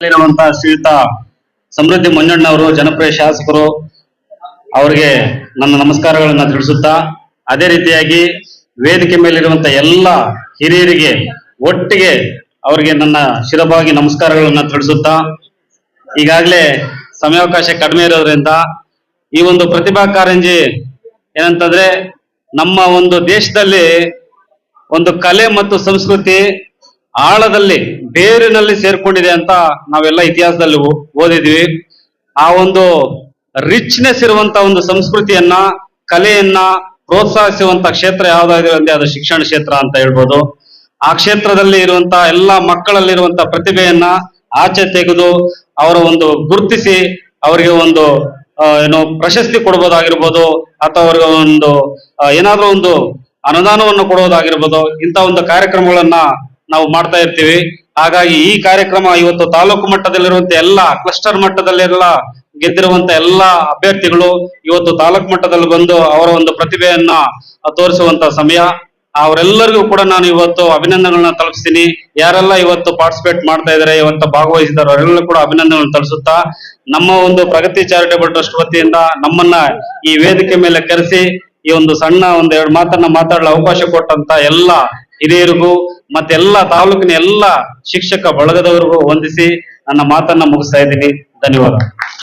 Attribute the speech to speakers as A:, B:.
A: ಶ್ರೀಯುತ ಸಮೃದ್ಧಿ ಮಂಜಣ್ಣವರು ಜನಪ್ರಿಯ ಶಾಸಕರು, ಅವರಿಗೆ ನನ್ನ ನಮಸ್ಕಾರಗಳನ್ನ ತಿಳಿಸುತ್ತಾ, ಅದೇ ರೀತಿಯಾಗಿ ವೇದಿಕೆ ಮೇಲಿರುವಂತ ಎಲ್ಲ ಹಿರಿಯರಿಗೆ ಒಟ್ಟಿಗೆ ಅವರಿಗೆ ನನ್ನ ಶಿರಭಾಗಿ ನಮಸ್ಕಾರಗಳನ್ನ ತಿಳಿಸುತ್ತಾ, ಈಗಾಗಲೇ ಸಮಯಾವಕಾಶ ಕಡಿಮೆ ಇರೋದ್ರಿಂದ ಈ ಒಂದು ಪ್ರತಿಭಾ ಕಾರಂಜಿ ಏನಂತಂದ್ರೆ ನಮ್ಮ ಒಂದು ದೇಶದಲ್ಲಿ ಒಂದು ಕಲೆ ಮತ್ತು ಸಂಸ್ಕೃತಿ ಆಳದಲ್ಲಿ ಬೇರಿನಲ್ಲಿ ಸೇರ್ಕೊಂಡಿದೆ ಅಂತ ನಾವೆಲ್ಲ ಇತಿಹಾಸದಲ್ಲಿ ಓದಿದ್ವಿ. ಆ ಒಂದು ರಿಚ್ನೆಸ್ ಇರುವಂತ ಒಂದು ಸಂಸ್ಕೃತಿಯನ್ನ, ಕಲೆಯನ್ನ ಪ್ರೋತ್ಸಾಹಿಸುವಂತ ಕ್ಷೇತ್ರ ಯಾವ್ದಾಗಿದೆ ಅಂದ್ರೆ ಅದು ಶಿಕ್ಷಣ ಕ್ಷೇತ್ರ ಅಂತ ಹೇಳ್ಬೋದು. ಆ ಕ್ಷೇತ್ರದಲ್ಲಿ ಇರುವಂತ ಎಲ್ಲ ಮಕ್ಕಳಲ್ಲಿರುವಂತ ಪ್ರತಿಭೆಯನ್ನ ಆಚೆ ತೆಗೆದು ಅವರ ಒಂದು ಗುರುತಿಸಿ ಅವರಿಗೆ ಒಂದು ಏನೋ ಪ್ರಶಸ್ತಿ ಕೊಡ್ಬೋದಾಗಿರ್ಬೋದು ಅಥವಾ ಅವ್ರಿಗೆ ಒಂದು ಏನಾದ್ರೂ ಒಂದು ಅನುದಾನವನ್ನು ಕೊಡೋದಾಗಿರ್ಬೋದು ಇಂಥ ಒಂದು ಕಾರ್ಯಕ್ರಮಗಳನ್ನ ನಾವು ಮಾಡ್ತಾ ಇರ್ತೀವಿ. ಹಾಗಾಗಿ ಈ ಕಾರ್ಯಕ್ರಮ ಇವತ್ತು ತಾಲೂಕು ಮಟ್ಟದಲ್ಲಿರುವಂತ ಎಲ್ಲ ಕ್ಲಸ್ಟರ್ ಮಟ್ಟದಲ್ಲೆಲ್ಲ ಗೆದ್ದಿರುವಂತ ಎಲ್ಲ ಅಭ್ಯರ್ಥಿಗಳು ಇವತ್ತು ತಾಲೂಕು ಮಟ್ಟದಲ್ಲಿ ಬಂದು ಅವರ ಒಂದು ಪ್ರತಿಭೆಯನ್ನ ತೋರಿಸುವಂತ ಸಮಯ. ಅವರೆಲ್ಲರಿಗೂ ಕೂಡ ನಾನು ಇವತ್ತು ಅಭಿನಂದನೆಗಳನ್ನ ತಲುಪಿಸ್ತೀನಿ. ಯಾರೆಲ್ಲ ಇವತ್ತು ಪಾರ್ಟಿಸಿಪೇಟ್ ಮಾಡ್ತಾ ಇದ್ದಾರೆ, ಇವತ್ತು ಭಾಗವಹಿಸಿದ್ದಾರೆ ಅವರೆಲ್ಲರೂ ಕೂಡ ಅಭಿನಂದನೆಗಳನ್ನು ತಲುಪಿಸುತ್ತಾ ನಮ್ಮ ಒಂದು ಪ್ರಗತಿ ಚಾರಿಟೇಬಲ್ ಟ್ರಸ್ಟ್ ವತಿಯಿಂದ ನಮ್ಮನ್ನ ಈ ವೇದಿಕೆ ಮೇಲೆ ಕರೆಸಿ ಈ ಒಂದು ಸಣ್ಣ ಒಂದ್ ಎರಡು ಮಾತನ್ನ ಮಾತಾಡಲು ಅವಕಾಶ ಕೊಟ್ಟಂತ ಎಲ್ಲ ಹಿರಿಯರಿಗೂ ಮತ್ತೆಲ್ಲ ತಾಲೂಕಿನ ಎಲ್ಲ ಶಿಕ್ಷಕ ಬಳಗದವರಿಗೂ ವಂದಿಸಿ ನನ್ನ ಮಾತನ್ನ ಮುಗಿಸ್ತಾ ಇದ್ದೀನಿ. ಧನ್ಯವಾದ.